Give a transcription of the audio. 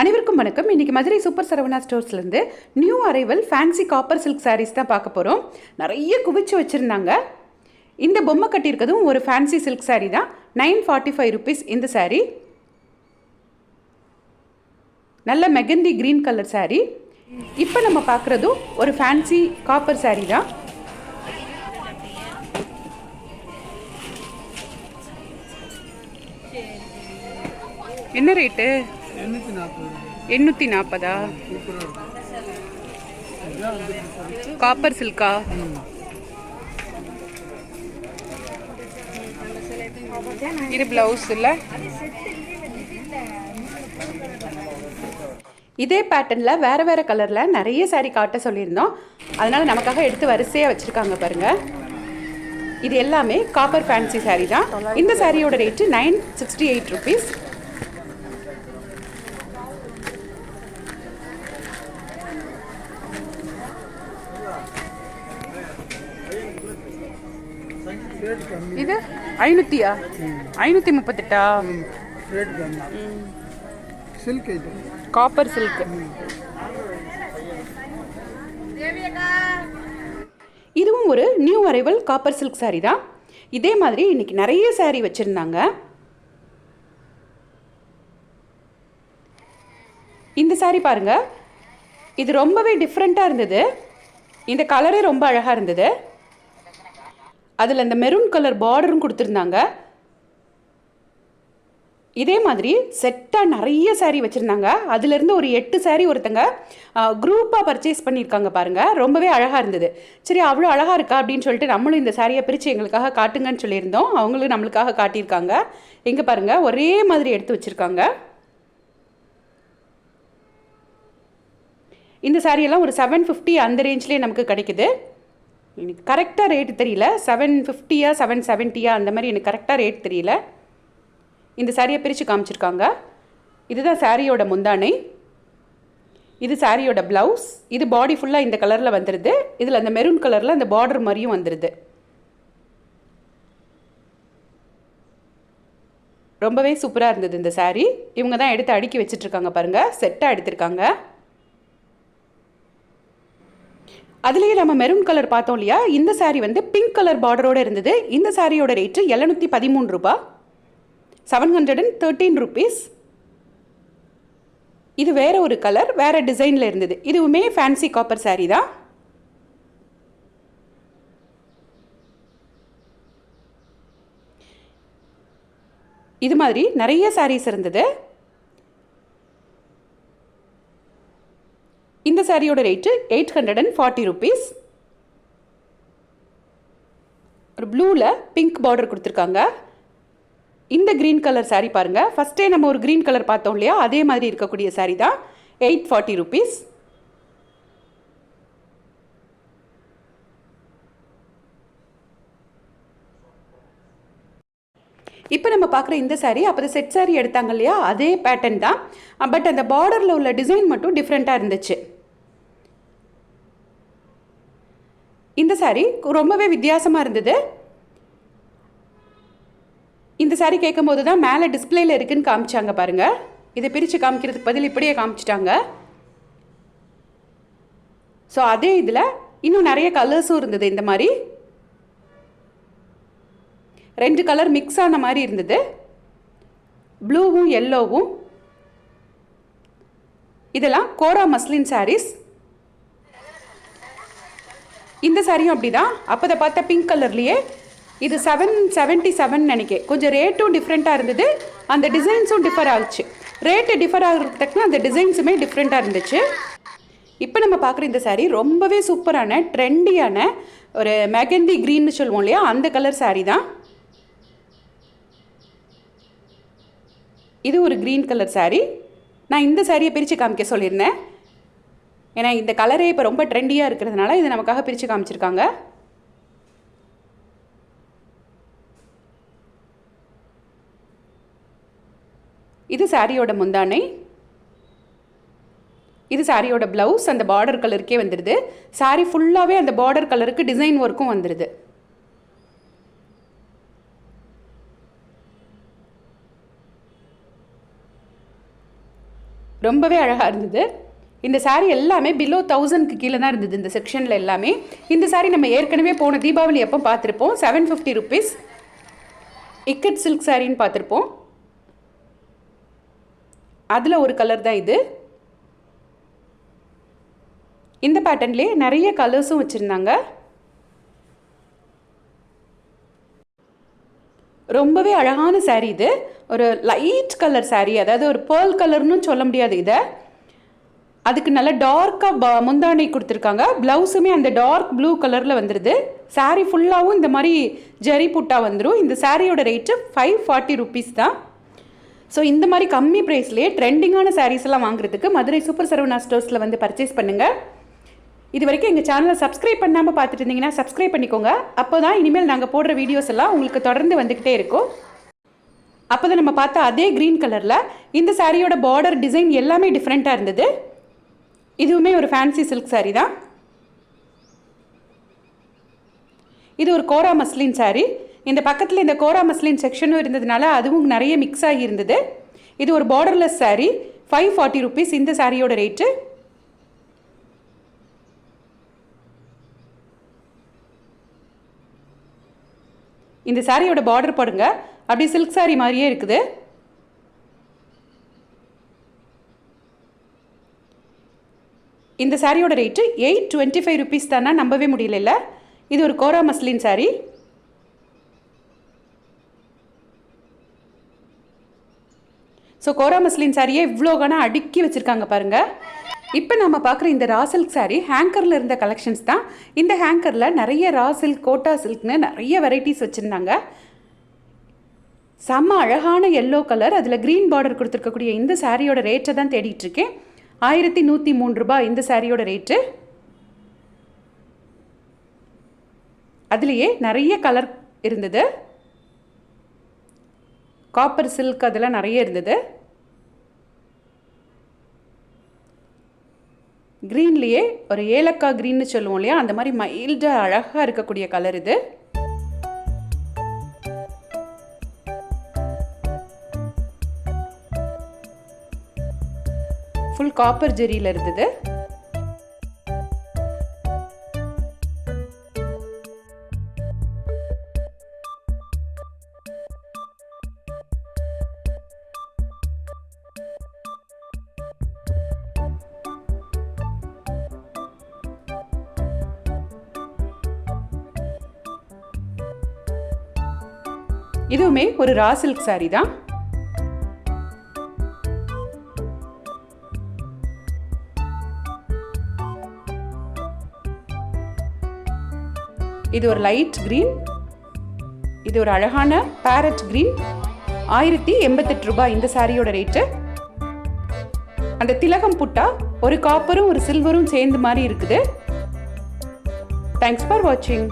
அனைவருக்கும் வணக்கம். இன்றைக்கி Madurai super Saravana ஸ்டோர்ஸ்லேருந்து new arrival fancy copper silk sarees தான் பார்க்க போகிறோம் நிறைய குவிச்சு வச்சுருந்தாங்க. இந்த பொம்மை கட்டியிருக்கிறதும் ஒரு ஃபேன்சி சில்க் சாரீ தான். நைன் ஃபார்ட்டி ஃபைவ் ருபீஸ் இந்த சாரீ நல்ல மெகந்தி க்ரீன் கலர் சாரீ இப்போ நம்ம பார்க்குறதும் ஒரு ஃபேன்சி காப்பர் சாரீ தான். என்ன ரேட்டு எண்ணூற்றி நாற்பதா காப்பர் சில்கா? இது பிளவுஸ் இல்லை? இதே பேட்டர்னில் வேற வேற கலரில் நிறைய saree காட்ட சொல்லியிருந்தோம். அதனால நமக்காக எடுத்து வரிசையாக வச்சுருக்காங்க பாருங்க. இது எல்லாமே காப்பர் ஃபேன்சி saree தான். இந்த சாரியோட rate nine sixty eight rupees இது ஐநூற்றியா ஐநூற்றி முப்பத்தெட்டா சில்க் காப்பர் சில்க் இதுவும் ஒரு new arrival copper silk saree தான். இதே மாதிரி இன்னைக்கு நிறைய saree வச்சுருந்தாங்க. இந்த saree பாருங்க. இது ரொம்பவே டிஃப்ரெண்ட்டாக இருந்தது. இந்த கலரே ரொம்ப அழகாக இருந்தது. அதில் இந்த மெரூன் கலர் பார்டரும் கொடுத்துருந்தாங்க. இதே மாதிரி செட்டாக நிறைய சேரீ வச்சுருந்தாங்க. அதுலேருந்து ஒரு எட்டு சேரீ ஒருத்தங்க குரூப்பாக பர்ச்சேஸ் பண்ணியிருக்காங்க பாருங்கள் ரொம்பவே அழகாக இருந்தது. சரி அவ்வளோ அழகாக இருக்கா அப்படின்னு சொல்லிட்டு நம்மளும் இந்த சாரியை பிரித்து எங்களுக்காக காட்டுங்கன்னு சொல்லியிருந்தோம். அவங்களும் நம்மளுக்காக காட்டியிருக்காங்க. எங்கே பாருங்கள் ஒரே மாதிரி எடுத்து வச்சுருக்காங்க. இந்த சாரியெல்லாம் ஒரு செவன் ஃபிஃப்டி அந்த ரேஞ்ச்லேயே நமக்கு கிடைக்குது. எனக்கு கரெக்டாக ரேட்டு தெரியல. செவன் ஃபிஃப்டியா செவன் செவன்ட்டியா அந்த மாதிரி எனக்கு கரெக்டாக ரேட் தெரியல. இந்த சாரியை பிரித்து காமிச்சிருக்காங்க. இதுதான் சாரியோட முந்தானை. இது சாரியோட ப்ளவுஸ் இது பாடி ஃபுல்லாக இந்த கலரில் வந்துடுது இதில் அந்த மெரூன் கலரில் அந்த பார்டர் மாதிரியும் வந்துடுது ரொம்பவே சூப்பராக இருந்தது இந்த சாரீ இவங்க தான் எடுத்து அடுக்கி வச்சிட்ருக்காங்க பாருங்கள் செட்டாக எடுத்திருக்காங்க. அதுலேயே நம்ம மெரூன் கலர் பார்த்தோம் இல்லையா? இந்த சாரீ வந்து பிங்க் கலர் பார்டரோடு இருந்தது. இந்த சாரியோட ரேட்டு எழுநூற்றி பதிமூணு ரூபா. Seven hundred and thirteen rupees இது வேற ஒரு கலர் வேற டிசைனில் இருந்தது. இதுவுமே ஃபேன்சி காப்பர் சாரீ தான். இது மாதிரி நிறைய சாரீஸ் இருந்தது. சாரியோட rate eight hundred and forty rupees ஒரு ப்ளூவில் பிங்க் பார்டர் கொடுத்துருக்காங்க. இந்த க்ரீன் கலர் சாரீ பாருங்கள் ஃபஸ்ட்டே நம்ம ஒரு க்ரீன் கலர் பார்த்தோம் இல்லையா? அதே மாதிரி இருக்கக்கூடிய சாரீ தான் எயிட் ஃபார்ட்டி ருபீஸ் இப்போ நம்ம பார்க்குற இந்த சாரீ அப்போ செட் சாரீ எடுத்தாங்க இல்லையா? அதே பேட்டர்ன் தான். பட் அந்த பார்டரில் உள்ள டிசைன் மட்டும் டிஃப்ரெண்ட்டாக இருந்துச்சு. இந்த ரொம்பவே வித்தியாசமாக இருந்தது. இந்த saree கேட்கும்போது தான் மேலே டிஸ்பிளேயில் இருக்குன்னு காமிச்சாங்க பாருங்க. இதை பிரித்து காமிக்கிறதுக்கு பதில் இப்படியே காமிச்சிட்டாங்க. ஸோ அதே இதில் இன்னும் நிறைய கலர்ஸும் இருந்தது இந்த மாதிரி. ரெண்டு கலர் மிக்ஸ் ஆன மாதிரி இருந்தது. ப்ளூவும் எல்லோவும் இதெல்லாம் கோரா மஸ்லின் சாரீஸ் இந்த சாரியும் அப்படிதான். அப்போதை பார்த்தா பிங்க் கலர்லேயே இது செவன் செவன்ட்டி செவன் நினைக்கிறேன் கொஞ்சம் ரேட்டும் டிஃப்ரெண்ட்டாக இருந்தது. அந்த டிசைன்ஸும் டிஃபர் ஆகுச்சு. ரேட்டு டிஃபர் ஆகிறதுக்கு அந்த டிசைன்ஸுமே டிஃப்ரெண்ட்டாக இருந்துச்சு. இப்போ நம்ம பார்க்குற இந்த சாரீ ரொம்பவே சூப்பரான ட்ரெண்டியான ஒரு மெகந்தி க்ரீன்னு சொல்லுவோம் இல்லையா? அந்த கலர் சாரீ தான். இது ஒரு க்ரீன் கலர் சாரீ நான் இந்த சாரியை பிரித்து காமிக்க சொல்லியிருந்தேன். ஏன்னா இந்த கலரே இப்போ ரொம்ப ட்ரெண்டியாக இருக்கிறதுனால இதை நமக்காக பிரித்து காமிச்சிருக்காங்க. இது சாரியோட முந்தானை. இது சாரியோட ப்ளவுஸ் அந்த பார்டர் கலருக்கே வந்துடுது சாரி ஃபுல்லாகவே அந்த பார்டர் கலருக்கு டிசைன் ஒர்க்கும் வந்துடுது ரொம்பவே அழகாக இருந்தது. இந்த சாரீ எல்லாமே பிலோ தௌசண்ட்க்கு கீழே தான் இருந்தது இந்த செக்ஷனில் எல்லாமே. இந்த சாரீ நம்ம ஏற்கனவே போன தீபாவளி அப்போ பார்த்துருப்போம். Seven fifty rupees ikat silk சாரின்னு பார்த்துருப்போம். அதில் ஒரு கலர் தான் இது. இந்த பேட்டர்ன்லேயே நிறைய கலர்ஸும் வச்சுருந்தாங்க. ரொம்பவே அழகான சாரீ இது. ஒரு லைட் கலர் சாரீ அதாவது ஒரு பேர்ல் கலர்னு சொல்ல முடியாது இதை. அதுக்கு நல்லா டார்க்காக ப முந்தானை கொடுத்துருக்காங்க. ப்ளவுஸுமே அந்த டார்க் ப்ளூ கலரில் வந்துடுது சாரீ ஃபுல்லாகவும் இந்த மாதிரி ஜரி புட்டா வந்துடும் இந்த சாரியோட ரேட்டு ஃபைவ் ஃபார்ட்டி ருபீஸ் தான். ஸோ இந்த மாதிரி கம்மி ப்ரைஸ்லேயே ட்ரெண்டிங்கான சாரீஸ் எல்லாம் வாங்குறதுக்கு மதுரை சூப்பர் சரவணா ஸ்டோர்ஸில் வந்து பர்ச்சேஸ் பண்ணுங்கள் இது வரைக்கும் எங்கள் சேனலை சப்ஸ்கிரைப் பண்ணாமல் பார்த்துட்டு இருந்தீங்கன்னா சப்ஸ்கிரைப் பண்ணிக்கோங்க. அப்போ தான் இனிமேல் நாங்கள் போடுற வீடியோஸ் எல்லாம் உங்களுக்கு தொடர்ந்து வந்துக்கிட்டே இருக்கும். அப்போ தான் நம்ம பார்த்த அதே க்ரீன் கலரில் இந்த சாரியோட பார்டர் டிசைன் எல்லாமே டிஃப்ரெண்ட்டாக இருந்தது. இதுவுமே ஒரு ஃபேன்சி சில்க் சாரீ தான். இது ஒரு கோரா மஸ்லின் சாரீ இந்த பக்கத்தில் இந்த கோரா மஸ்லின் செக்ஷனும் இருந்ததுனால அதுவும் நிறைய மிக்ஸ் ஆகி இருந்தது. இது ஒரு borderless saree five forty rupees இந்த சாரியோட ரேட்டு இந்த சாரியோட பார்டர் பாருங்க அப்படியே சில்க் சாரீ மாதிரியே இருக்குது. இந்த சாரியோட rate eight twenty five rupees தானே? நம்பவே முடியல இது ஒரு kora muslin saree. So kora muslin சாரியே இவ்வளோ கணம் அடுக்கி வச்சுருக்காங்க பாருங்கள் இப்போ நம்ம பார்க்குற இந்த ரா சில்க் சாரீ ஹேங்கரில் இருந்த கலெக்ஷன்ஸ் தான். இந்த ஹேங்கரில் நிறைய ரா சில்க் கோட்டா சில்க்னு நிறைய வெரைட்டிஸ் வச்சுருந்தாங்க. செம்ம அழகான எல்லோ கலர் அதில் க்ரீன் பார்டர் கொடுத்துருக்கக்கூடிய இந்த சாரியோட ரேட்டை தான் தேடிட்டுருக்கேன் ஆயிரத்தி நூற்றி மூணு ரூபாய் இந்த சாரியோட ரேட்டு அதுலேயே நிறைய கலர் இருந்தது. காப்பர் சில்க் அதெல்லாம் நிறைய இருந்தது. க்ரீன்லேயே ஒரு ஏலக்காய் க்ரீன்னு சொல்லுவோம் இல்லையா? அந்த மாதிரி மைல்டாக அழகாக இருக்கக்கூடிய கலர் இது. ஃபுல் காப்பர் ஜெரியில் இருந்தது. இதுவுமே ஒரு ரா சில்க் தான். இது ஒரு லைட் க்ரீன் இது ஒரு அழகான பேரட் க்ரீன் ஆயிரத்தி எண்பத்தெட்டு ரூபாய் இந்த சாரியோட ரேட்டு அந்த திலகம் புட்டா ஒரு காப்பரும் ஒரு சில்வரும் சேர்ந்து மாதிரி இருக்குது. தேங்க்ஸ் ஃபார் வாட்சிங்